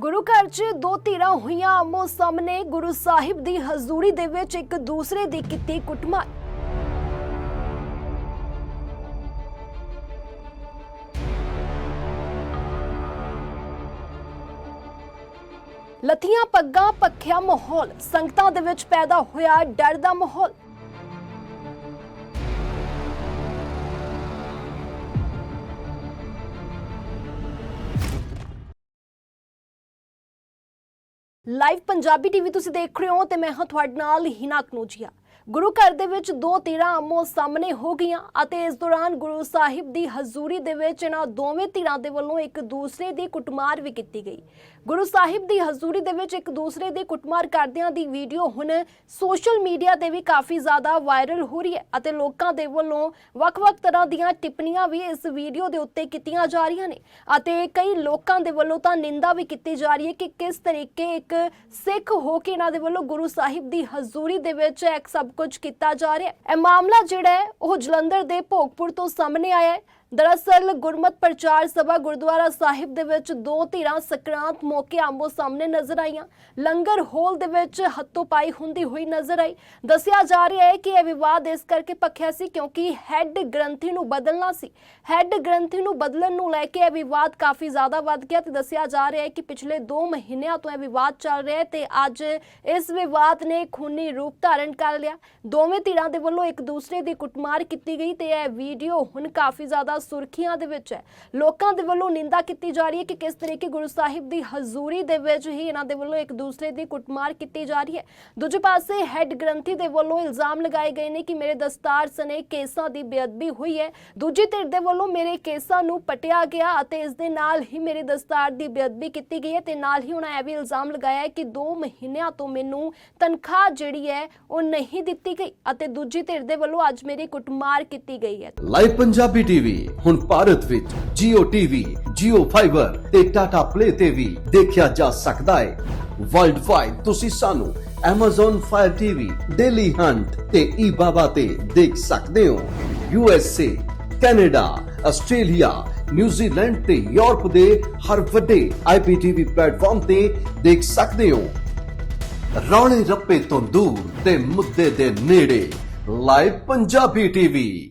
ਗੁਰੂ ਘਰ 'ਚ ਦੋ ਧਿਰਾਂ ਹੋਈਆਂ ਆਮੋ ਸਾਹਮਣੇ। ਗੁਰੂ ਸਾਹਿਬ ਦੀ ਹਜ਼ੂਰੀ ਦੇ ਵਿੱਚ ਇੱਕ ਦੂਸਰੇ ਦੀ ਕੀਤੀ ਕੁੱਟਮਾਰ। ਲਥੀਆਂ ਪੱਗਾਂ ਪੱਖਿਆ ਮਾਹੌਲ। ਸੰਗਤਾਂ ਦੇ ਵਿੱਚ ਪੈਦਾ ਹੋਇਆ ਡਰ ਦਾ ਮਾਹੌਲ। ਲਾਈਵ ਪੰਜਾਬੀ ਟੀਵੀ ਤੁਸੀਂ ਦੇਖ ਰਹੇ ਹੋ ਤੇ ਮੈਂ ਹਾਂ ਤੁਹਾਡੇ ਨਾਲ ਹਿਨਾ ਕਨੋਜੀਆ। ਗੁਰੂ ਘਰ ਦੇ ਵਿੱਚ ਦੋ ਧਿਰਾਂ ਆਮੋ ਸਾਹਮਣੇ ਹੋ ਗਈਆਂ ਅਤੇ ਇਸ ਦੌਰਾਨ ਗੁਰੂ ਸਾਹਿਬ ਦੀ ਹਜ਼ੂਰੀ ਦੇ ਵਿੱਚ ਇਹਨਾਂ ਦੋਵੇਂ ਧਿਰਾਂ ਦੇ ਵੱਲੋਂ ਇੱਕ ਦੂਸਰੇ ਦੀ ਕੁੱਟਮਾਰ ਵੀ ਕੀਤੀ ਗਈ। ਗੁਰੂ ਸਾਹਿਬ ਦੀ ਹਜ਼ੂਰੀ ਦੇ ਵਿੱਚ ਇੱਕ ਦੂਸਰੇ ਦੀ ਕੁੱਟਮਾਰ ਕਰਦਿਆਂ ਦੀ ਵੀਡੀਓ ਹੁਣ ਸੋਸ਼ਲ ਮੀਡੀਆ ਤੇ ਵੀ ਕਾਫੀ ਜ਼ਿਆਦਾ ਵਾਇਰਲ ਹੋ ਰਹੀ ਹੈ ਅਤੇ ਲੋਕਾਂ ਦੇ ਵੱਲੋਂ ਵੱਖ-ਵੱਖ ਤਰ੍ਹਾਂ ਦੀਆਂ ਟਿੱਪਣੀਆਂ ਵੀ ਇਸ ਵੀਡੀਓ ਦੇ ਉੱਤੇ ਕੀਤੀਆਂ ਜਾ ਰਹੀਆਂ ਨੇ ਅਤੇ ਕਈ ਲੋਕਾਂ ਦੇ ਵੱਲੋਂ ਤਾਂ ਨਿੰਦਾ ਵੀ ਕੀਤੀ ਜਾ ਰਹੀ ਹੈ ਕਿ ਕਿਸ ਤਰੀਕੇ ਇੱਕ ਸਿੱਖ ਹੋ ਕੇ ਇਹਨਾਂ ਦੇ ਵੱਲੋਂ ਗੁਰੂ ਸਾਹਿਬ ਦੀ ਹਜ਼ੂਰੀ ਦੇ ਵਿੱਚ ਇਹ ਸਭ ਕੁਝ ਕੀਤਾ ਜਾ ਰਿਹਾ ਹੈ। ਇਹ ਮਾਮਲਾ ਜਿਹੜਾ ਹੈ, ਉਹ ਜਲੰਧਰ ਦੇ ਭੋਗਪੁਰ ਤੋਂ ਸਾਹਮਣੇ ਆਇਆ ਹੈ। ਦਰਅਸਲ ਗੁਰਮਤ ਪ੍ਰਚਾਰ ਸਭਾ ਗੁਰਦੁਆਰਾ ਸਾਹਿਬ ਦੇ ਵਿੱਚ ਦੋ ਧਿਰਾਂ ਸਕਰਾਂਤ ਮੌਕੇ ਆਮੋ ਸਾਹਮਣੇ ਨਜ਼ਰ ਆਈਆਂ। ਲੰਗਰ ਹੋਲ ਦੇ ਵਿੱਚ ਹੱਥੋਂ ਪਾਈ ਹੁੰਦੀ ਹੋਈ ਨਜ਼ਰ ਆਈ। ਦੱਸਿਆ ਜਾ ਰਿਹਾ ਹੈ ਕਿ ਇਹ ਵਿਵਾਦ ਇਸ ਕਰਕੇ ਪੱਖਿਆ ਸੀ ਕਿਉਂਕਿ ਹੈੱਡ ਗ੍ਰੰਥੀ ਨੂੰ ਬਦਲਣਾ ਸੀ। ਹੈੱਡ ਗ੍ਰੰਥੀ ਨੂੰ ਬਦਲਣ ਨੂੰ ਲੈ ਕੇ ਇਹ ਵਿਵਾਦ ਕਾਫੀ ਜ਼ਿਆਦਾ ਵੱਧ ਗਿਆ ਤੇ ਦੱਸਿਆ ਜਾ ਰਿਹਾ ਹੈ ਕਿ ਪਿਛਲੇ 2 ਮਹੀਨਿਆਂ ਤੋਂ ਇਹ ਵਿਵਾਦ ਚੱਲ ਰਿਹਾ ਹੈ ਤੇ ਅੱਜ ਇਸ ਵਿਵਾਦ ਨੇ ਖੂਨੀ ਰੂਪ ਧਾਰਨ ਕਰ ਲਿਆ। ਦੋਵੇਂ ਧਿਰਾਂ ਦੇ ਵੱਲੋਂ ਇੱਕ ਦੂਸਰੇ ਦੀ ਕੁੱਟਮਾਰ ਕੀਤੀ ਗਈ ਤੇ ਇਹ ਵੀਡੀਓ ਹੁਣ ਕਾਫੀ ਜ਼ਿਆਦਾ ਸੁਰਖੀਆਂ ਦੇ ਵਿੱਚ ਹੈ। ਲੋਕਾਂ ਦੇ ਵੱਲੋਂ ਨਿੰਦਾ ਕੀਤੀ ਜਾ ਰਹੀ ਹੈ ਕਿ ਕਿਸ ਤਰੀਕੇ ਗੁਰੂ ਸਾਹਿਬ ਦੀ ਹਜ਼ੂਰੀ ਦੇ ਵਿੱਚ ਹੀ ਇਹਨਾਂ ਦੇ ਵੱਲੋਂ ਇੱਕ ਦੂਸਰੇ ਦੀ ਕੁੱਟਮਾਰ ਕੀਤੀ ਜਾ ਰਹੀ ਹੈ। ਦੂਜੇ ਪਾਸੇ ਹੈੱਡ ਗ੍ਰੰਥੀ ਦੇ ਵੱਲੋਂ ਇਲਜ਼ਾਮ ਲਗਾਏ ਗਏ ਨੇ ਕਿ ਮੇਰੇ ਦਸਤਾਰ ਸਨੇ ਕੇਸਾਂ ਦੀ ਬੇਅਦਬੀ ਹੋਈ ਹੈ। ਦੂਜੀ ਧਿਰ ਦੇ ਵੱਲੋਂ ਮੇਰੇ ਕੇਸਾਂ ਨੂੰ ਪਟਿਆ ਗਿਆ ਅਤੇ ਇਸ ਦੇ ਨਾਲ ਹੀ ਮੇਰੇ ਦਸਤਾਰ ਦੀ ਬੇਅਦਬੀ ਕੀਤੀ ਗਈ ਹੈ ਤੇ ਨਾਲ ਹੀ ਉਹਨਾਂ ਇਹ ਵੀ ਇਲਜ਼ਾਮ ਲਗਾਇਆ ਹੈ ਕਿ 2 ਮਹੀਨਿਆਂ ਤੋਂ ਮੈਨੂੰ ਤਨਖਾਹ ਜਿਹੜੀ ਹੈ ਉਹ ਨਹੀਂ ਦਿੱਤੀ ਗਈ ਅਤੇ ਦੂਜੀ ਧਿਰ ਦੇ ਵੱਲੋਂ ਅੱਜ ਮੇਰੀ ਕੁੱਟਮਾਰ ਕੀਤੀ ਗਈ ਹੈ। ਲਾਈਵ ਪੰਜਾਬੀ ਟੀਵੀ ਹੁਣ ਭਾਰਤ ਵਿੱਚ Jio TV, Jio Fiber ਤੇ Tata Play ਤੇ ਵੀ ਦੇਖਿਆ ਜਾ ਸਕਦਾ ਹੈ। ਵਰਲਡ ਵਾਈਡ ਤੁਸੀਂ ਸਾਨੂੰ Amazon Fire TV, Daily Hunt ਤੇ eBaba ਤੇ ਦੇਖ ਸਕਦੇ ਹੋ। USA, Canada, Australia, New Zealand ਤੇ ਯੂਰਪ ਦੇ ਹਰ ਵੱਡੇ IPTV ਪਲੇਟਫਾਰਮ ਤੇ ਦੇਖ ਸਕਦੇ ਹੋ। ਰੌਲੇ ਰੱਪੇ ਤੋਂ ਦੂਰ ਤੇ ਮੁੱਦੇ ਦੇ ਨੇੜੇ ਲਾਈਵ ਪੰਜਾਬੀ ਟੀਵੀ